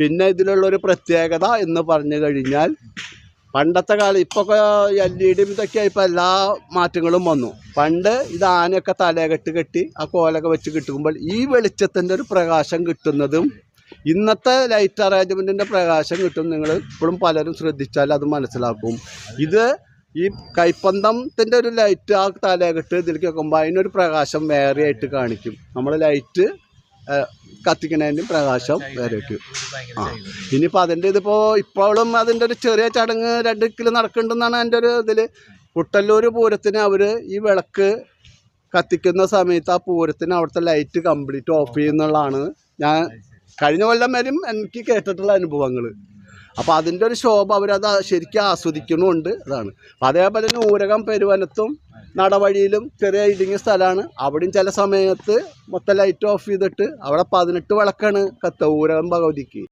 പിന്നെ ഇതിലുള്ള ഒരു പ്രത്യേകത എന്ന് പറഞ്ഞു കഴിഞ്ഞാൽ പണ്ടത്തെ കാലം ഇപ്പോൾ എൽ ഇ ഡിയും ഇതൊക്കെ ഇപ്പോൾ എല്ലാ മാറ്റങ്ങളും വന്നു. പണ്ട് ഇത് ആനയൊക്കെ തലകെട്ട് കെട്ടി ആ കോലൊക്കെ വെച്ച് കിട്ടുമ്പോൾ ഈ വെളിച്ചത്തിന്റെ ഒരു പ്രകാശം കിട്ടുന്നതും ഇന്നത്തെ ലൈറ്റ് അറേഞ്ച്മെന്റിന്റെ പ്രകാശം കിട്ടും നിങ്ങൾ ഇപ്പോഴും പലരും ശ്രദ്ധിച്ചാൽ അത് മനസ്സിലാക്കും. ഇത് ഈ കൈപ്പന്തത്തിന്റെ ഒരു ലൈറ്റ് ആ തലകെട്ട് ഇതിലേക്ക് വെക്കുമ്പോൾ അതിനൊരു പ്രകാശം വേറെ ആയിട്ട് കാണിക്കും. നമ്മൾ ലൈറ്റ് കത്തിക്കുന്നതിന്റെ പ്രകാശം വരെ ആയിട്ട് ആ. ഇനിയിപ്പോൾ അതിന്റെ ഇതിപ്പോൾ ഇപ്പോഴും അതിന്റെ ഒരു ചെറിയ ചടങ്ങ് രണ്ട് കിലോ നടക്കുന്നുണ്ടെന്നാണ് എന്റെ ഒരു ഇതിൽ കുട്ടല്ലൂർ പൂരത്തിന് അവർ ഈ വിളക്ക് കത്തിക്കുന്ന സമയത്ത് ആ പൂരത്തിന് അവിടുത്തെ ലൈറ്റ് കംപ്ലീറ്റ് ഓഫ് ചെയ്യുന്നുള്ളതാണ്. ഞാൻ കഴിഞ്ഞ കൊല്ലം വരും എനിക്ക് കേട്ടിട്ടുള്ള അനുഭവങ്ങൾ അപ്പോൾ അതിന്റെ ഒരു ശോഭ അവരത് ശരിക്കും ആസ്വദിക്കുന്നുമുണ്ട് അതാണ്. അതേപോലെ തന്നെ ഊരകം പെരുവനത്തും നടവഴിയിലും ചെറിയ ഇടുങ്ങിയ സ്ഥലമാണ്. അവിടെയും ചില സമയത്ത് മൊത്തം ലൈറ്റ് ഓഫ് ചെയ്തിട്ട് അവിടെ പതിനെട്ട് വിളക്കാണ് കത്തുക ഭഗവതിക്ക്.